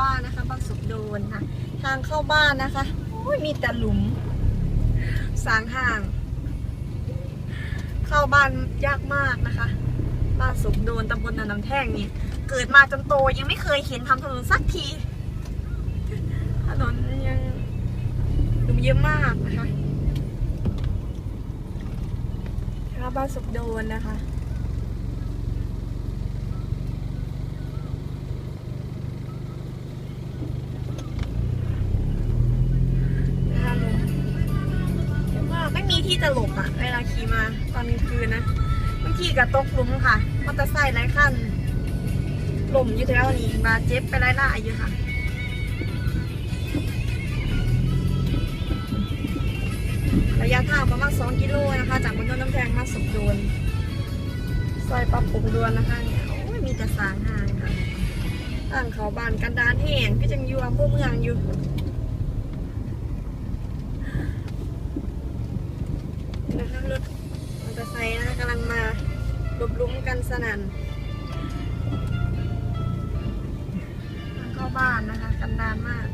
บ้านนะคะบ้านสุกโดนค่ะทางเข้าบ้านนะคะโอ้ยมีแต่หลุม สางห่าง เข้าบ้านยากมากนะคะ บ้านสุกโดนตำบลนาน้ำแท่งนี่เกิดมาจนโตยังไม่เคยเห็นทำถนนสักที ถนนยังหลุมเยอะมากนะคะบ้านสุกโดนนนะคะ ที่จะหลบอะเวลาขี่มาตอนกลางคืนนะบางทีกับตกหลุมค่ะมอเตอร์ไซค์หลายคันหล่มอยู่แถวนี้บาเจ็บไปหลายรายอยู่ค่ะระยะทางประมาณ2กิโลนะคะ จากบนต้นน้ำแพงมาสุกโดนซอยปรับปรุงดวนนะคะเนี่ยโอ้ยมีแต่สางหางค่ะตั้งเขาบานกันดานแห้งก็จังอยู่อำเภอเมืองอยู่ นะคะรถมอเตอร์ไซค์นะคะกำลังมาหลบลุ้มกันสนั่นเข้าบ้านนะคะกันดานมาก